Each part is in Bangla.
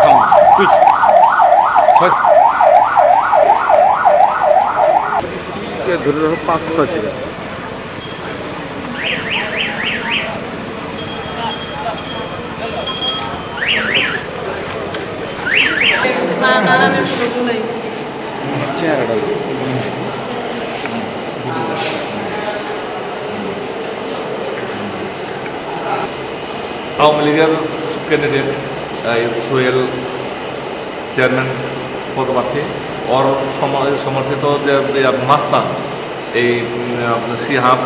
সাউন্ড কুইক ধরে রাখো পাঁচ ছয় ছিল চেহারাটা আওয়ামী লীগের ক্যান্ডিডেট সোহেল চেয়ারম্যান পদপ্রার্থী সম- সমর্থিত যে ইয়া মাস্তান এই সিহাব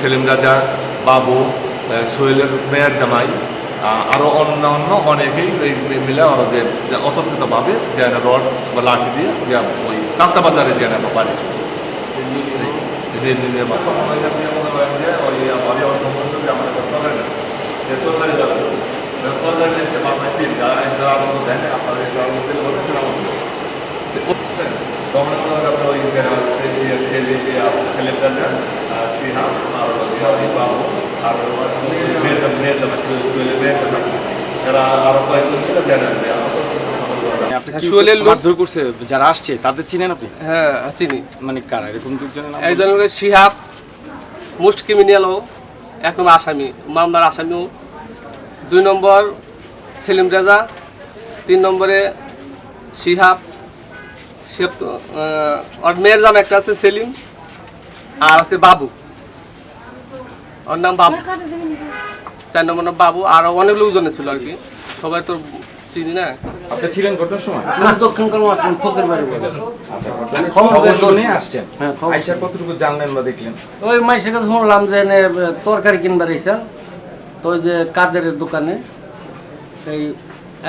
সেলিম রাজা বাবু সোহেলের মেয়ের জামাই আরও অন্যান্য অনেকেই এই মিলে ওরা যে অতর্কিতভাবে যে রড বা লাঠি দিয়ে যে ওই কাঁচা বাজারে যে বাড়ি ছিল আরও ছিল যারা আসছে তাদের চিনেন আপনি? হ্যাঁ চিনি। মানে কারা? এরকম দুজনের নাম? একজন হলো শিহাব মোস্ট ক্রিমিনালও এক নম্বর আসামি মামলার আসামিও। দুই নম্বর সেলিম রেজা তিন নম্বরে শিহাব সে ওর মেয়ের নাম একটা আছে সেলিম আর আছে বাবু। ওর নাম বাবু। চার নম্বর নাম বাবু। আর অনেক লোকজনে ছিল আর কি। সবাই তো চিনি না। আপনি ছিলেন ঘটনার সময়? আমি দক্ষিণ কর্ম ফকির বাড়ি বলে। খবর খবর বের শুনে আসছেন হ্যাঁ, খবর কতটুকু জানলেন বা দেখলেন? ওই মাইসের কাছে শুনলাম যে এনে তরকারি কিনবার তো ওই যে কাদের দোকানে এই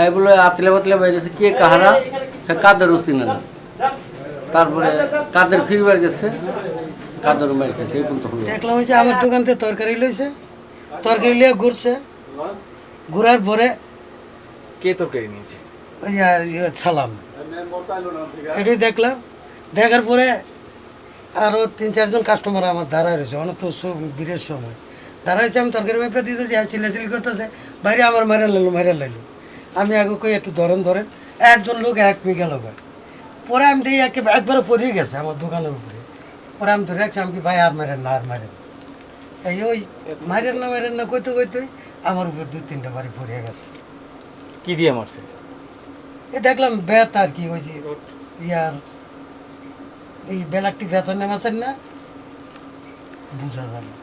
এই বলে আতলে বাতলে বাইরেছে কে কাহারা? সে কাদের চিনে না। তারপরে কাদের ফিরবার গেছে কাদের মার খেয়েছে এই পর্যন্ত হলো। দেখলাম ওই যে আমার দোকান থেকে তরকারি লইছে তরকারি লিয়ে ঘুরছে। ঘুরার পরে কে তরকারি নিয়েছে? ওই আর ইয়ে ছালাম। এটাই দেখলাম। দেখার পরে আরও তিন চারজন কাস্টমার আমার দাঁড়ায় রয়েছে। অনেক তো সব ভিড়ের সময়। দাঁড়াইছে আমি তরকারি মেপে দিতেছি আর চিল্লাচিল্লি করতেছে। বাইরে আমার মারা লাইলো মারা লাইলো। আমি আগে কই একটু ধরেন ধরেন। একজন লোক এক মিগা লোক পরে আমি দেখি একে একবারে পড়িয়ে গেছে আমার দোকানের উপরে। পরে আমি ধরে রাখছি আমি কি ভাই আর মারেন না আর মারেন এই ওই মারেন না মারেন না কইতে কইতে আমার উপর দু তিনটা বাড়ি পড়িয়ে গেছে। কি দিয়ে মারছে? এ দেখলাম বেত আর কি ওই যে ইয়ার এই বেলাকটি বেচান না মেচান না? বুঝা যায় না।